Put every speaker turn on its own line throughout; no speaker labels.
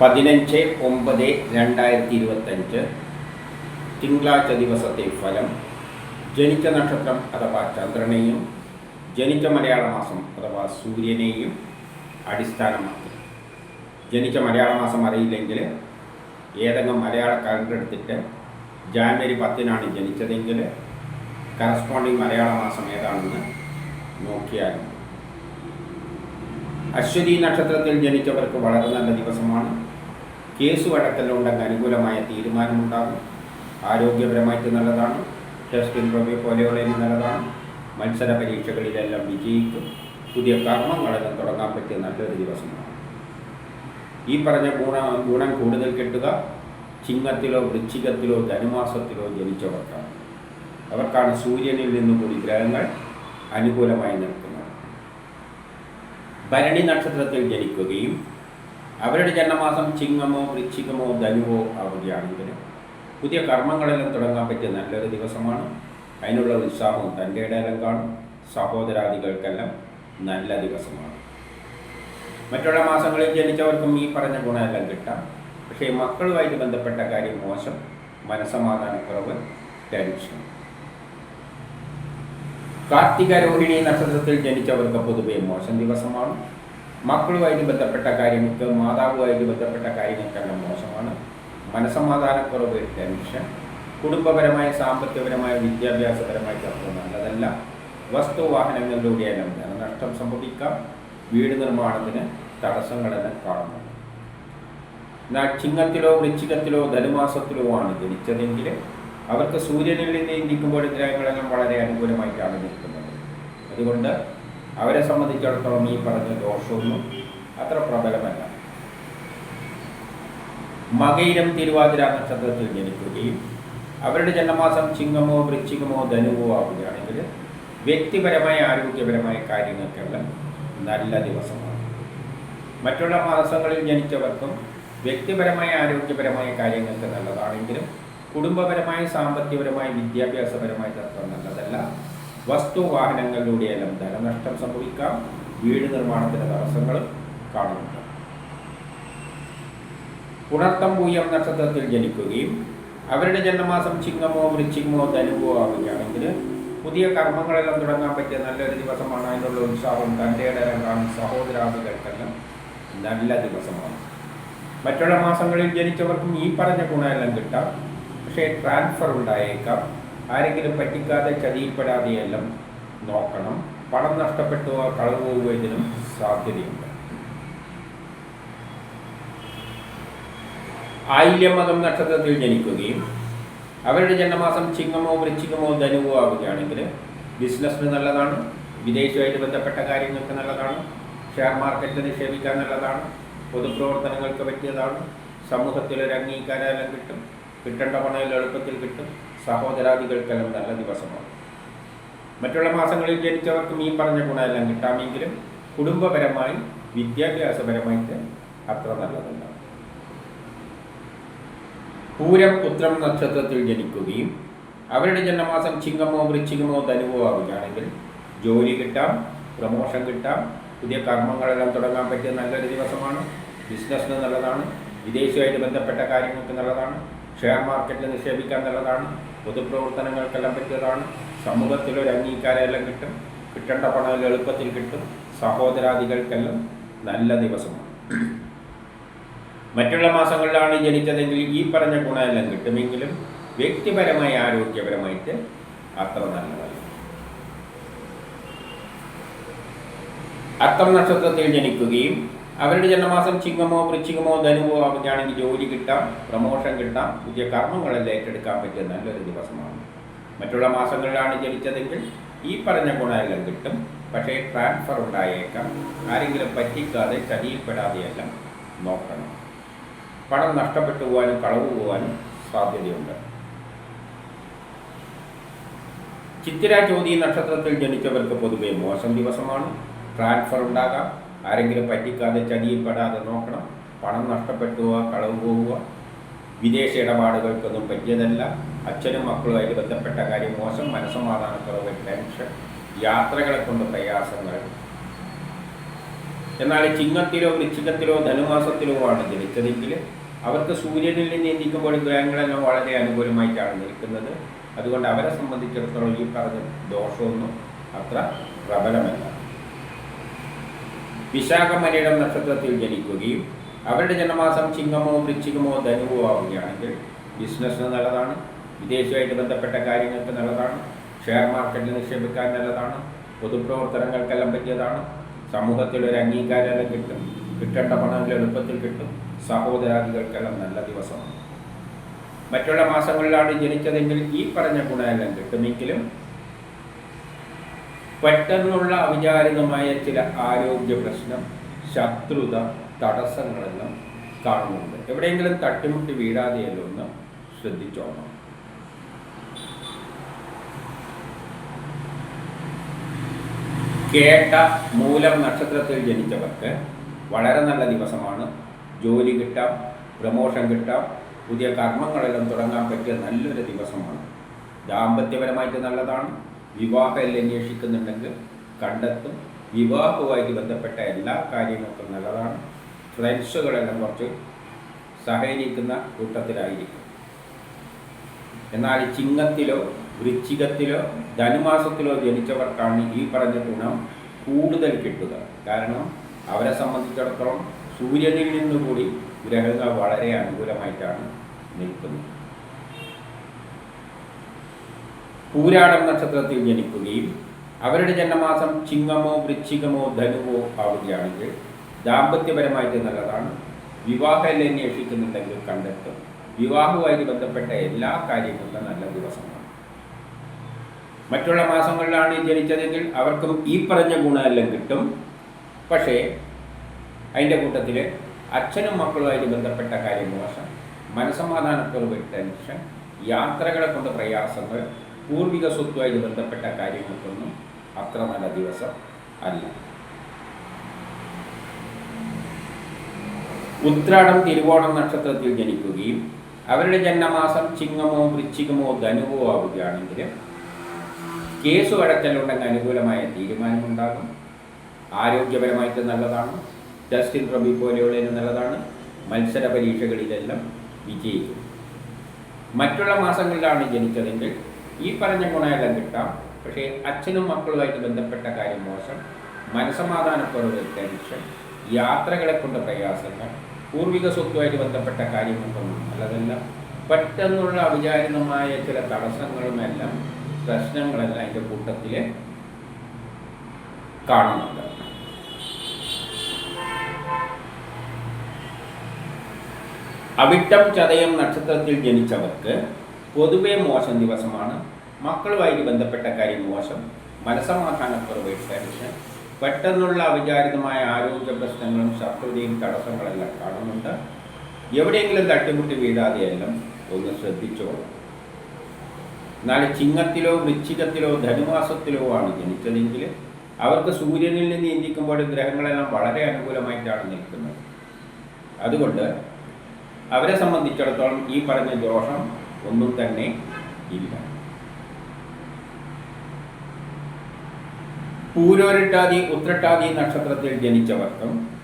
പതിനഞ്ച് ഒമ്പത് രണ്ടായിരത്തി ഇരുപത്തഞ്ച് തിങ്കളാഴ്ച ദിവസത്തെ ഫലം ജനിച്ച നക്ഷത്രം അഥവാ ചന്ദ്രനെയും ജനിച്ച മലയാള മാസം അഥവാ സൂര്യനെയും അടിസ്ഥാനമാക്കി. ജനിച്ച മലയാള മാസം അറിയില്ലെങ്കിൽ ഏതെങ്കിലും മലയാള കാലണ്ടർ എടുത്തിട്ട് ജാനുവരി പത്തിനാണ് ജനിച്ചതെങ്കിൽ കറസ്പോണ്ടിങ് മലയാള മാസം ഏതാണെന്ന് നോക്കിയാൽ അശ്വതി നക്ഷത്രത്തിൽ ജനിച്ചവർക്ക് വളരെ നല്ല ദിവസമാണ്. കേസ് വഴക്കലുണ്ടെങ്കിൽ അനുകൂലമായ തീരുമാനമുണ്ടാകും. ആരോഗ്യപരമായിട്ട് നല്ലതാണ്. ടെസ്റ്റ് പ്രവ്യ പോലെയുള്ളതിന് നല്ലതാണ്. മത്സര പരീക്ഷകളിലെല്ലാം വിജയിക്കും. പുതിയ കർമ്മങ്ങളെല്ലാം തുടങ്ങാൻ പറ്റിയ നല്ലൊരു ദിവസമാണ്. ഈ പറഞ്ഞ ഗുണ ഗുണം കൂടുതൽ കിട്ടുക ചിങ്ങത്തിലോ വൃശ്ചികത്തിലോ ധനുമാസത്തിലോ ജനിച്ചവർക്കാണ്. അവർക്കാണ് സൂര്യനിൽ നിന്നും കൂടി ഗ്രഹങ്ങൾ അനുകൂലമായി നിൽക്കുന്നത്. ഭരണി നക്ഷത്രത്തിൽ ജനിക്കുകയും അവരുടെ ജന്മമാസം ചിങ്ങമോ വൃശ്ചികമോ ധനുവോ ആവുകയാണെങ്കിൽ പുതിയ കർമ്മങ്ങളെല്ലാം തുടങ്ങാൻ പറ്റിയ നല്ലൊരു ദിവസമാണ്. അതിനുള്ള ഉത്സാഹവും തന്റെ ഇടയിലും കാണും സഹോദരാദികൾക്കെല്ലാം നല്ല ദിവസമാണ്. മറ്റുള്ള മാസങ്ങളിൽ ജനിച്ചവർക്കും ഈ പറഞ്ഞ ഗുണമെല്ലാം കിട്ടാം. പക്ഷേ മക്കളുമായിട്ട് ബന്ധപ്പെട്ട കാര്യം മോശം മനസമാധാനക്കുറവ് ടെൻഷൻ. കാർത്തിക രോഹിണി നക്ഷത്രത്തിൽ ജനിച്ചവർക്ക് പൊതുവെ മോശം ദിവസമാണ്. മക്കളുമായിട്ട് ബന്ധപ്പെട്ട കാര്യങ്ങൾക്ക് മാതാവുമായിട്ട് ബന്ധപ്പെട്ട കാര്യങ്ങൾക്കെല്ലാം മോശമാണ്. മനസമാധാനക്കുറവ് ടെൻഷൻ കുടുംബപരമായ സാമ്പത്തികപരമായ വിദ്യാഭ്യാസപരമായ ചർച്ച നല്ലതല്ല. വസ്തു വാഹനങ്ങളിലൂടെയെല്ലാം ധനനഷ്ടം സംഭവിക്കാം. വീട് നിർമ്മാണത്തിന് തടസ്സങ്ങളെല്ലാം കാണുന്നു. എന്നാൽ ചിങ്ങത്തിലോ വൃശ്ചികത്തിലോ ധനുമാസത്തിലോ ആണ് ജനിച്ചതെങ്കിൽ അവർക്ക് സൂര്യനിൽ നിന്ന് ഇരിക്കുമ്പോൾ ഗ്രഹങ്ങളെല്ലാം വളരെ അനുകൂലമായിട്ടാണ് നിൽക്കുന്നത്. അതുകൊണ്ട് അവരെ സംബന്ധിച്ചിടത്തോളം ഈ പറഞ്ഞ ദോഷമൊന്നും അത്ര പ്രബലമല്ല. മകയിലും തിരുവാതിര നക്ഷത്രത്തിൽ ജനിക്കുകയും അവരുടെ ജന്മമാസം ചിങ്ങമോ വൃശ്ചികമോ ധനുവോ ആവുകയാണെങ്കിൽ വ്യക്തിപരമായ ആരോഗ്യപരമായ കാര്യങ്ങൾക്കെല്ലാം നല്ല ദിവസമാണ്. മറ്റുള്ള മാസങ്ങളിൽ ജനിച്ചവർക്കും വ്യക്തിപരമായ ആരോഗ്യപരമായ കാര്യങ്ങൾക്ക് നല്ലതാണെങ്കിലും കുടുംബപരമായ സാമ്പത്തികപരമായ വിദ്യാഭ്യാസപരമായ തത്വം നല്ലതല്ല. വസ്തു വാഹനങ്ങളിലൂടെയെല്ലാം ധനനഷ്ടം സംഭവിക്കാം. വീട് നിർമ്മാണത്തിന് തടസ്സങ്ങൾ കാണുന്നുണ്ട്. പുണർത്തം പൂയം നക്ഷത്രത്തിൽ ജനിക്കുകയും അവരുടെ ജന്മമാസം ചിങ്ങമോ വൃശ്ചികമോ ധനുവോ ആവുകയാണെങ്കിൽ പുതിയ കർമ്മങ്ങളെല്ലാം തുടങ്ങാൻ പറ്റിയ നല്ലൊരു ദിവസമാണ്. അതിനുള്ള ഉത്സാഹം തന്റെ രംഗം സഹോദരാദികൾക്കെല്ലാം നല്ല ദിവസമാണ്. മറ്റുള്ള മാസങ്ങളിൽ ജനിച്ചവർക്കും ഈ പറഞ്ഞ ഗുണമെല്ലാം കിട്ടാം. പക്ഷേ ട്രാൻസ്ഫർ ഉണ്ടായേക്കാം. ആരെങ്കിലും പറ്റിക്കാതെ ചതിയിൽപ്പെടാതെയെല്ലാം നോക്കണം. പണം നഷ്ടപ്പെട്ടോ കളവ് പോവുക സാധ്യതയുണ്ട്. ആയില്യമതം നക്ഷത്രത്തിൽ ജനിക്കുകയും അവരുടെ ജന്മമാസം ചിങ്ങമോ വൃശ്ചികമോ ധനുവോ ആവുകയാണെങ്കിൽ ബിസിനസ്സിന് നല്ലതാണ് വിദേശവുമായിട്ട് ബന്ധപ്പെട്ട കാര്യങ്ങൾക്ക് നല്ലതാണ് ഷെയർ മാർക്കറ്റിൽ നിക്ഷേപിക്കാൻ നല്ലതാണ് പൊതുപ്രവർത്തനങ്ങൾക്ക് പറ്റിയതാണ് സമൂഹത്തിൽ ഒരു അംഗീകാരം കിട്ടും കിട്ടേണ്ട പണം എളുപ്പത്തിൽ കിട്ടും. സഹോദരാദികൾക്കെല്ലാം നല്ല ദിവസമാണ്. മറ്റുള്ള മാസങ്ങളിൽ ജനിച്ചവർക്കും ഈ പറഞ്ഞ ഗുണമെല്ലാം കിട്ടാമെങ്കിലും കുടുംബപരമായി വിദ്യാഭ്യാസപരമായിട്ട് അത്ര നല്ലതല്ല. പൂരം പുത്രം നക്ഷത്രത്തിൽ ജനിക്കുകയും അവരുടെ ജന്മമാസം ചിങ്ങമോ വൃശ്ചികമോ ധനുവോ ആവുകയാണെങ്കിൽ ജോലി കിട്ടാം പ്രമോഷൻ കിട്ടാം പുതിയ കർമ്മങ്ങളെല്ലാം തുടങ്ങാൻ പറ്റിയ നല്ലൊരു ദിവസമാണ്. ബിസിനസ്സിന് നല്ലതാണ്. വിദേശവുമായിട്ട് ബന്ധപ്പെട്ട കാര്യങ്ങൾക്ക് നല്ലതാണ്. ഷെയർ മാർക്കറ്റിൽ നിക്ഷേപിക്കാൻ നല്ലതാണ്. പൊതുപ്രവർത്തനങ്ങൾക്കെല്ലാം പറ്റിയതാണ്. സമൂഹത്തിലൊരു അംഗീകാരമെല്ലാം കിട്ടും. കിട്ടേണ്ട പണം എളുപ്പത്തിൽ കിട്ടും. സഹോദരാദികൾക്കെല്ലാം നല്ല ദിവസമാണ്. മറ്റുള്ള മാസങ്ങളിലാണ് ജനിച്ചതെങ്കിൽ ഈ പറഞ്ഞ ഗുണമെല്ലാം കിട്ടുമെങ്കിലും വ്യക്തിപരമായി ആരോഗ്യപരമായിട്ട് അത്ര നല്ലതല്ല. അത്തം നക്ഷത്രത്തിൽ ജനിക്കുകയും അവരുടെ ജന്മമാസം ചിങ്ങമോ വൃശ്ചികമോ ധനുവോ ആവുകയാണെങ്കിൽ ജോലി കിട്ടാം പ്രമോഷൻ കിട്ടാം പുതിയ കർമ്മങ്ങളെല്ലാം ഏറ്റെടുക്കാൻ പറ്റിയ നല്ലൊരു ദിവസമാണ്. മറ്റുള്ള മാസങ്ങളിലാണ് ജനിച്ചതെങ്കിൽ ഈ പറഞ്ഞ ഗുണമെല്ലാം കിട്ടും. പക്ഷേ ട്രാൻസ്ഫർ ഉണ്ടായേക്കാം. ആരെങ്കിലും പറ്റിക്കാതെ ചതിയിൽപ്പെടാതെയെല്ലാം നോക്കണം. പണം നഷ്ടപ്പെട്ടു പോകാനും കളവ് പോകാനും സാധ്യതയുണ്ട്. ചിത്തിര ജ്യോതി നക്ഷത്രത്തിൽ ജനിച്ചവർക്ക് പൊതുവെ മോശം ദിവസമാണ്. ട്രാൻസ്ഫർ ഉണ്ടാകാം. ആരെങ്കിലും പറ്റിക്കാതെ ചതിയിൽപ്പെടാതെ നോക്കണം. പണം നഷ്ടപ്പെട്ടു പോവുക കളവ് പോവുക വിദേശ ഇടപാടുകൾക്കൊന്നും പറ്റിയതല്ല. അച്ഛനും മക്കളുമായിട്ട് ബന്ധപ്പെട്ട കാര്യം മോശം മനസ്സമാധാനക്കുറവ് ടെൻഷൻ യാത്രകളെ കൊണ്ട് പ്രയാസങ്ങൾ. എന്നാൽ ചിങ്ങത്തിലോ വൃശ്ചികത്തിലോ ധനുമാസത്തിലോ ആണ് ജനിച്ചതെങ്കിൽ അവർക്ക് സൂര്യനിൽ നിന്ന് ചിന്തിക്കുമ്പോൾ ഗ്രഹങ്ങളെല്ലാം വളരെ അനുകൂലമായിട്ടാണ് നിൽക്കുന്നത്. അതുകൊണ്ട് അവരെ സംബന്ധിച്ചിടത്തോളം ഈ പറഞ്ഞ ദോഷമൊന്നും അത്ര പ്രബലമല്ല. വിശാഖമലയുടെ നക്ഷത്രത്തിൽ ജനിക്കുകയും അവരുടെ ജന്മമാസം ചിങ്ങമോ വൃശ്ചികമോ ധനുവോ ആവുകയാണെങ്കിൽ ബിസിനസ്സിന് നല്ലതാണ്. വിദേശമായിട്ട് ബന്ധപ്പെട്ട കാര്യങ്ങൾക്ക് നല്ലതാണ്. ഷെയർ മാർക്കറ്റിൽ നിക്ഷേപിക്കാൻ നല്ലതാണ്. പൊതുപ്രവർത്തനങ്ങൾക്കെല്ലാം പറ്റിയതാണ്. സമൂഹത്തിൽ ഒരു അംഗീകാരമെല്ലാം കിട്ടും. കിട്ടേണ്ട പണം എളുപ്പത്തിൽ കിട്ടും. സഹോദരാദികൾക്കെല്ലാം നല്ല ദിവസമാണ്. മറ്റുള്ള മാസങ്ങളിലാണ് ജനിച്ചതെങ്കിൽ ഈ പറഞ്ഞ ഗുണമെല്ലാം കിട്ടുമെങ്കിലും പെട്ടെന്നുള്ള അവിചാരിതമായ ചില ആരോഗ്യ പ്രശ്നം ശത്രുത തടസ്സങ്ങളെല്ലാം കാണുന്നുണ്ട്. എവിടെയെങ്കിലും തട്ടിമുട്ടി വീഴാതെയല്ലോ ഒന്ന് ശ്രദ്ധിച്ചോണം. കേട്ട മൂലം നക്ഷത്രത്തിൽ ജനിച്ചവർക്ക് വളരെ നല്ല ദിവസമാണ്. ജോലി കിട്ടാം പ്രമോഷൻ കിട്ടാം പുതിയ കർമ്മങ്ങളെല്ലാം തുടങ്ങാൻ പറ്റിയ നല്ലൊരു ദിവസമാണ്. ദാമ്പത്യപരമായിട്ട് നല്ലതാണ്. വിവാഹമെല്ലാം അന്വേഷിക്കുന്നുണ്ടെങ്കിൽ കണ്ടെത്തും. വിവാഹവുമായിട്ട് ബന്ധപ്പെട്ട എല്ലാ കാര്യങ്ങൾക്കും നല്ലതാണ്. ഫ്രണ്ട്സുകളെല്ലാം കുറച്ച് സഹകരിക്കുന്ന കൂട്ടത്തിലായിരിക്കും. എന്നാൽ ചിങ്ങത്തിലോ വൃശ്ചികത്തിലോ ധനുമാസത്തിലോ ജനിച്ചവർക്കാണ് ഈ പറഞ്ഞ ഗുണം കൂടുതൽ കിട്ടുക. കാരണം അവരെ സംബന്ധിച്ചിടത്തോളം സൂര്യനിൽ നിന്നുകൂടി ഗ്രഹങ്ങൾ വളരെ അനുകൂലമായിട്ടാണ് നിൽക്കുന്നത്. പൂരാടം നക്ഷത്രത്തിൽ ജനിക്കുകയും അവരുടെ ജന്മമാസം ചിങ്ങമോ വൃശ്ചികമോ ധനുവോ ആവുകയാണെങ്കിൽ ദാമ്പത്യപരമായിട്ട് നല്ലതാണ്. വിവാഹം അന്വേഷിക്കുന്നുണ്ടെങ്കിൽ കണ്ടെത്തും. വിവാഹവുമായി ബന്ധപ്പെട്ട എല്ലാ കാര്യങ്ങളിലും നല്ല ദിവസമാണ്. മറ്റുള്ള മാസങ്ങളിലാണ് ജനിച്ചതെങ്കിൽ അവർക്കും ഈ പറഞ്ഞ ഗുണമെല്ലാം കിട്ടും. പക്ഷേ അതിന്റെ കൂട്ടത്തിൽ അച്ഛനും മക്കളുമായിട്ട് ബന്ധപ്പെട്ട കാര്യം മോശം. മനസമാധാനക്കുറവ് ടെൻഷൻ യാത്രകളെ കൊണ്ട് പ്രയാസങ്ങൾ പൂർവിക സ്വത്തുമായിട്ട് ബന്ധപ്പെട്ട കാര്യങ്ങൾക്കൊന്നും അത്ര നല്ല ദിവസം അല്ല. ഉത്രാടം തിരുവോണം നക്ഷത്രത്തിൽ ജനിക്കുകയും അവരുടെ ജന്മമാസം ചിങ്ങമോ വൃശ്ചികമോ ധനുവോ ആവുകയാണെങ്കിൽ കേസ് വഴക്കലുണ്ടെങ്കിൽ അനുകൂലമായ തീരുമാനമുണ്ടാകും. ആരോഗ്യപരമായിട്ട് നല്ലതാണ്. ജസ്റ്റിൻ റബി പോലെയുള്ളതിന് നല്ലതാണ്. മത്സര പരീക്ഷകളിലെല്ലാം വിജയിക്കും. മറ്റുള്ള മാസങ്ങളിലാണ് ജനിച്ചതെങ്കിൽ ഈ പറഞ്ഞ ഗുണമെല്ലാം കിട്ടാം. പക്ഷേ അച്ഛനും മക്കളുമായിട്ട് ബന്ധപ്പെട്ട കാര്യം മോശം. മനസമാധാനക്കുറവ് ടെൻഷൻ. യാത്രകളെ കൊണ്ട് പ്രയാസങ്ങൾ. പൂർവിക സ്വത്തുമായിട്ട് ബന്ധപ്പെട്ട കാര്യങ്ങൾക്കൊന്നും അല്ലതെല്ലാം പെട്ടെന്നുള്ള അവിചാരിതമായ ചില തടസ്സങ്ങളുമെല്ലാം പ്രശ്നങ്ങളെല്ലാം അതിന്റെ കൂട്ടത്തിൽ കാണുന്നുണ്ട്. അവിട്ടം ചതയം നക്ഷത്രത്തിൽ ജനിച്ചവർക്ക് പൊതുവെ മോശം ദിവസമാണ്. മക്കളുമായിട്ട് ബന്ധപ്പെട്ട കാര്യം മോശം. മനസമാധാനക്കുറവ് ടെൻഷൻ. പെട്ടെന്നുള്ള അവിചാരിതമായ ആരോഗ്യ പ്രശ്നങ്ങളും ശത്രുതയും തടസ്സങ്ങളെല്ലാം കാണുന്നുണ്ട്. എവിടെയെങ്കിലും തട്ടിമുട്ടി വീഴാതെയെല്ലാം ഒന്ന് ശ്രദ്ധിച്ചോളൂ. എന്നാൽ ചിങ്ങത്തിലോ വൃശ്ചികത്തിലോ ധനുമാസത്തിലോ ആണ് ജനിച്ചതെങ്കിൽ അവർക്ക് സൂര്യനിൽ നിന്ന് ചിന്തിക്കുമ്പോൾ ഗ്രഹങ്ങളെല്ലാം വളരെ അനുകൂലമായിട്ടാണ് നിൽക്കുന്നത്. അതുകൊണ്ട് അവരെ സംബന്ധിച്ചിടത്തോളം ഈ പറഞ്ഞ ദോഷം ഒന്നും തന്നെ ഇല്ല. പൂരോരിട്ടാതി ഉത്രട്ടാതി നക്ഷത്രത്തിൽ ജനിച്ചവർക്കും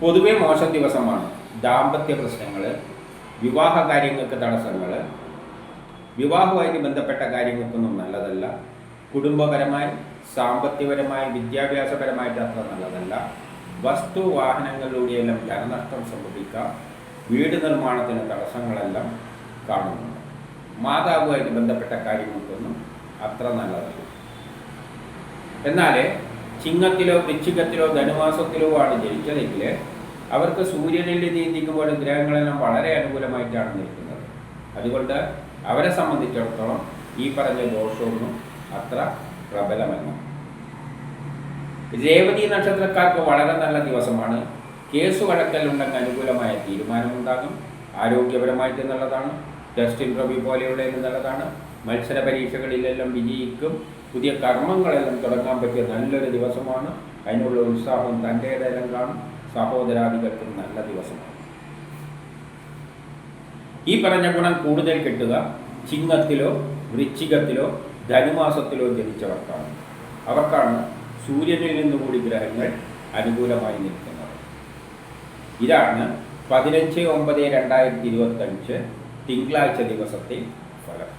പൊതുവെ മോശം ദിവസമാണ്. ദാമ്പത്യ പ്രശ്നങ്ങൾ വിവാഹ കാര്യങ്ങൾക്ക് തടസ്സങ്ങൾ വിവാഹവുമായി ബന്ധപ്പെട്ട കാര്യങ്ങൾക്കൊന്നും നല്ലതല്ല. കുടുംബപരമായി സാമ്പത്തികപരമായി വിദ്യാഭ്യാസപരമായിട്ട് അത്ര നല്ലതല്ല. വസ്തു വാഹനങ്ങളിലൂടെയെല്ലാം ധനനഷ്ടം സംഭവിക്കാം. വീട് നിർമ്മാണത്തിന് തടസ്സങ്ങളെല്ലാം കാണുന്നുണ്ട്. മാതാവുമായിട്ട് ബന്ധപ്പെട്ട കാര്യങ്ങൾക്കൊന്നും അത്ര നല്ലതല്ല. എന്നാൽ ചിങ്ങത്തിലോ വൃശ്ചികത്തിലോ ധനുമാസത്തിലോ ആണ് ജനിച്ചതെങ്കിൽ അവർക്ക് സൂര്യനിൽ നീന്തിക്കുമ്പോൾ ഗ്രഹങ്ങളെല്ലാം വളരെ അനുകൂലമായിട്ടാണ് നിൽക്കുന്നത്. അതുകൊണ്ട് അവരെ സംബന്ധിച്ചിടത്തോളം ഈ പറഞ്ഞ ദോഷമൊന്നും അത്ര പ്രബലമല്ല. രേവതി നക്ഷത്രക്കാർക്ക് വളരെ നല്ല ദിവസമാണ്. കേസ് വഴക്കലുണ്ടെങ്കിൽ അനുകൂലമായ തീരുമാനമുണ്ടാകും. ആരോഗ്യപരമായിട്ട് നല്ലതാണ് ടെസ്റ്റ് ഇന്റർവ്യൂ പോലെയുള്ളതിന് നല്ലതാണ് മത്സര പരീക്ഷകളിലെല്ലാം വിജയിക്കും. പുതിയ കർമ്മങ്ങളെല്ലാം തുടങ്ങാൻ പറ്റിയ നല്ലൊരു ദിവസമാണ്. അതിനുള്ള ഉത്സാഹം തന്റേതെല്ലാം കാണും. സഹോദരാദികൾക്കും നല്ല ദിവസമാണ്. ഈ പറഞ്ഞ ഗുണം കൂടുതൽ കിട്ടുക ചിങ്ങത്തിലോ വൃശ്ചികത്തിലോ ധനുമാസത്തിലോ ജനിച്ചവർക്കാണ്. അവർക്കാണ് സൂര്യനിൽ നിന്നുകൂടി ഗ്രഹങ്ങൾ അനുകൂലമായി നിൽക്കുന്നത് ഇതാണ് പതിനഞ്ച് ഒമ്പത് രണ്ടായിരത്തി ഇരുപത്തഞ്ച് തിങ്കളാഴ്ച ദിവസത്തെ ഫലം.